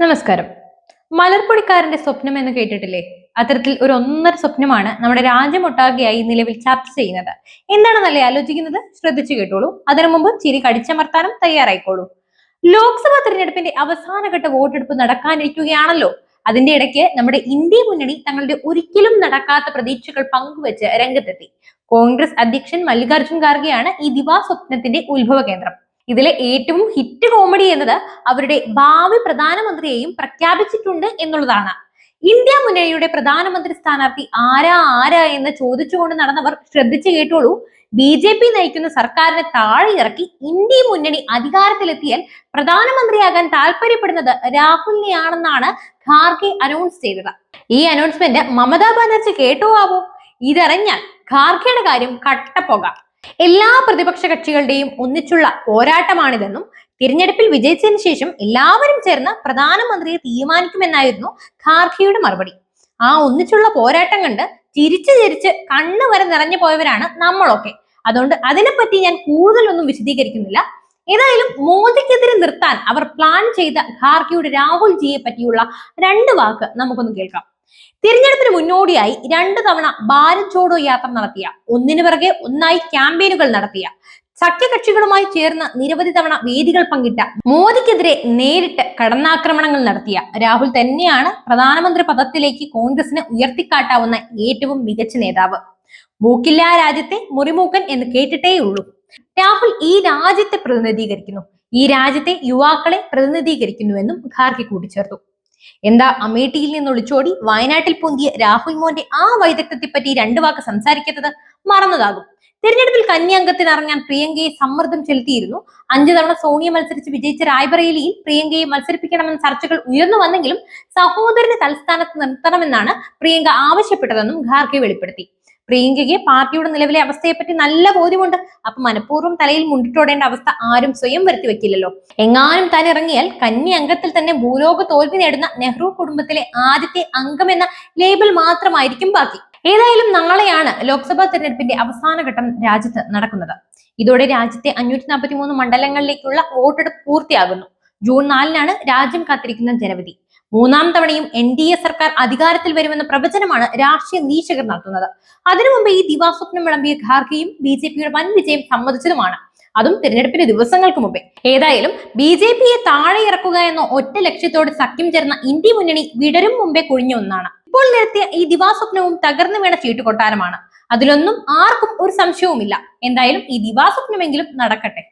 നമസ്കാരം. മലർപ്പൊടിക്കാരന്റെ സ്വപ്നം എന്ന് കേട്ടിട്ടില്ലേ? അത്തരത്തിൽ ഒരു ഒന്നര സ്വപ്നമാണ് നമ്മുടെ രാജ്യമൊട്ടാകെയായി നിലവിൽ ചർച്ച ചെയ്യുന്നത്. എന്താണെന്നല്ലേ ആലോചിക്കുന്നത്? ശ്രദ്ധിച്ചു കേട്ടോളൂ. അതിനു മുമ്പ് ചിരി കടിച്ചമർത്താനും തയ്യാറായിക്കോളൂ. ലോക്സഭാ തെരഞ്ഞെടുപ്പിന്റെ അവസാനഘട്ട വോട്ടെടുപ്പ് നടക്കാനിരിക്കുകയാണല്ലോ. അതിന്റെ ഇടയ്ക്ക് നമ്മുടെ ഇന്ത്യ മുന്നണി തങ്ങളുടെ ഒരിക്കലും നടക്കാത്ത പ്രതീക്ഷകൾ പങ്കുവച്ച് രംഗത്തെത്തി. കോൺഗ്രസ് അധ്യക്ഷൻ മല്ലികാർജുൻ ഖാർഗെയാണ് ഈ ദിവാസ്വപ്നത്തിന്റെ ഉത്ഭവ കേന്ദ്രം ഇതിലെ ഏറ്റവും ഹിറ്റ് കോമഡി എന്നത് അവരുടെ ഭാവി പ്രധാനമന്ത്രിയെയും പ്രഖ്യാപിച്ചിട്ടുണ്ട് എന്നുള്ളതാണ്. ഇന്ത്യ മുന്നണിയുടെ പ്രധാനമന്ത്രി സ്ഥാനാർത്ഥി ആരാ ആരാ എന്ന് ചോദിച്ചുകൊണ്ട് നടന്നവർ ശ്രദ്ധിച്ചു കേട്ടോളൂ. ബി ജെ പി നയിക്കുന്ന സർക്കാരിനെ താഴെ ഇറക്കി ഇന്ത്യ മുന്നണി അധികാരത്തിലെത്തിയാൽ പ്രധാനമന്ത്രിയാകാൻ താല്പര്യപ്പെടുന്നത് രാഹുലിനെയാണെന്നാണ് ഖാർഗെ അനൗൺസ് ചെയ്തത്. ഈ അനൗൺസ്മെന്റ് മമതാ ബാനർജി കേട്ടോ ആവോ? ഇതറിഞ്ഞാൽ ഖാർഗെയുടെ കാര്യം കട്ടപ്പുക എല്ലാ പ്രതിപക്ഷ കക്ഷികളുടെയും ഒന്നിച്ചുള്ള പോരാട്ടമാണിതെന്നും തിരഞ്ഞെടുപ്പിൽ വിജയിച്ചതിന് ശേഷം എല്ലാവരും ചേർന്ന് പ്രധാനമന്ത്രിയെ തീരുമാനിക്കുമെന്നായിരുന്നു ഖാർഖിയുടെ മറുപടി. ആ ഒന്നിച്ചുള്ള പോരാട്ടം കണ്ട് ചിരിച്ച് ചിരിച്ച് കണ്ണു വരെ നിറഞ്ഞു പോയവരാണ് നമ്മളൊക്കെ. അതുകൊണ്ട് അതിനെപ്പറ്റി ഞാൻ കൂടുതലൊന്നും വിശദീകരിക്കുന്നില്ല. ഏതായാലും മോദിക്കെതിരെ നിർത്താൻ അവർ പ്ലാൻ ചെയ്ത ഖാർഖിയുടെ രാഹുൽജിയെ പറ്റിയുള്ള രണ്ട് വാക്ക് നമുക്കൊന്ന് കേൾക്കാം. തിരഞ്ഞെടുപ്പിന് മുന്നോടിയായി രണ്ട് തവണ ഭാരത് ജോഡോ യാത്ര നടത്തിയ ഒന്നിനു പിറകെ ഒന്നായി ക്യാമ്പയിനുകൾ നടത്തിയ സഖ്യകക്ഷികളുമായി ചേർന്ന് നിരവധി തവണ വേദികൾ പങ്കിട്ട മോദിക്കെതിരെ നേരിട്ട് കടന്നാക്രമണങ്ങൾ നടത്തിയ രാഹുൽ തന്നെയാണ് പ്രധാനമന്ത്രി പദത്തിലേക്ക് കോൺഗ്രസിന് ഉയർത്തിക്കാട്ടാവുന്ന ഏറ്റവും മികച്ച നേതാവ്. മൂക്കില്ല രാജ്യത്തെ മുറിമൂക്കൻ എന്ന് കേട്ടിട്ടേ ഉള്ളൂ രാഹുൽ ഈ രാജ്യത്തെ പ്രതിനിധീകരിക്കുന്നു. ഈ രാജ്യത്തെ യുവാക്കളെ പ്രതിനിധീകരിക്കുന്നുവെന്നും ഖാർഗെ കൂട്ടിച്ചേർത്തു. എന്താ അമേഠിയിൽ നിന്ന് ഒളിച്ചോടി വയനാട്ടിൽ പൊന്തിയ രാഹുൽ മോന്റെ ആ വൈദഗ്ധ്യത്തെ പറ്റി രണ്ടു വാക്ക് സംസാരിക്കാത്തത് മറന്നതാകും. തിരഞ്ഞെടുപ്പിൽ കന്യാംഗത്തിന് ഇറങ്ങാൻ പ്രിയങ്കയെ സമ്മർദ്ദം ചെലുത്തിയിരുന്നു. അഞ്ചു തവണ സോണിയ മത്സരിച്ച് വിജയിച്ച റായ്ബറേലിയിൽ പ്രിയങ്കയെ മത്സരിപ്പിക്കണമെന്ന ചർച്ചകൾ ഉയർന്നു വന്നെങ്കിലും സഹോദരനെ തലസ്ഥാനത്ത് നിർത്തണമെന്നാണ് പ്രിയങ്ക ആവശ്യപ്പെട്ടതെന്നും ഖാർഗെ വെളിപ്പെടുത്തി. പ്രിയങ്കയ്ക്ക് പാർട്ടിയുടെ നിലവിലെ അവസ്ഥയെപ്പറ്റി നല്ല ബോധ്യമുണ്ട്. അപ്പൊ മനഃപൂർവം തലയിൽ മുണ്ടിട്ടോടേണ്ട അവസ്ഥ ആരും സ്വയം വരുത്തി വെക്കില്ലല്ലോ. എങ്ങാനും താൻ ഇറങ്ങിയാൽ കന്നി അംഗത്തിൽ തന്നെ ഭൂലോക തോൽവി നേടുന്ന നെഹ്റു കുടുംബത്തിലെ ആദ്യത്തെ അംഗം എന്ന ലേബിൾ മാത്രമായിരിക്കും ബാക്കി. ഏതായാലും നാളെയാണ് ലോക്സഭാ തെരഞ്ഞെടുപ്പിന്റെ അവസാന ഘട്ടം രാജ്യത്ത് നടക്കുന്നത്. ഇതോടെ രാജ്യത്തെ അഞ്ഞൂറ്റി നാൽപ്പത്തി മൂന്ന് മണ്ഡലങ്ങളിലേക്കുള്ള വോട്ടെടുപ്പ് പൂർത്തിയാകുന്നു. ജൂൺ നാലിനാണ് രാജ്യം കാത്തിരിക്കുന്ന ജനവിധി. മൂന്നാം തവണയും എൻ ഡി എ സർക്കാർ അധികാരത്തിൽ വരുമെന്ന പ്രവചനമാണ് രാഷ്ട്രീയ നിരീക്ഷകർ നടത്തുന്നത്. അതിനു മുമ്പ് ഈ ദിവാസ്വപ്നം വിളമ്പിയ ഖാർഗെയും ബി ജെ പിയുടെ വൻ വിജയം സമ്മതിച്ചതുമാണ്. അതും തിരഞ്ഞെടുപ്പിന് ദിവസങ്ങൾക്ക് മുമ്പേ. ഏതായാലും ബി ജെ പിയെ താഴെ ഇറക്കുക എന്ന ഒറ്റ ലക്ഷ്യത്തോട് സഖ്യം ചേർന്ന ഇന്ത്യ മുന്നണി വിടരും മുമ്പേ കുഴിഞ്ഞ ഒന്നാണ്. ഇപ്പോൾ നിരത്തിയ ഈ ദിവാസ്വപ്നവും തകർന്നു വീണ ചീട്ടുകൊട്ടാരമാണ്. അതിലൊന്നും ആർക്കും ഒരു സംശയവുമില്ല. എന്തായാലും ഈ ദിവാസ്വപ്നമെങ്കിലും നടക്കട്ടെ.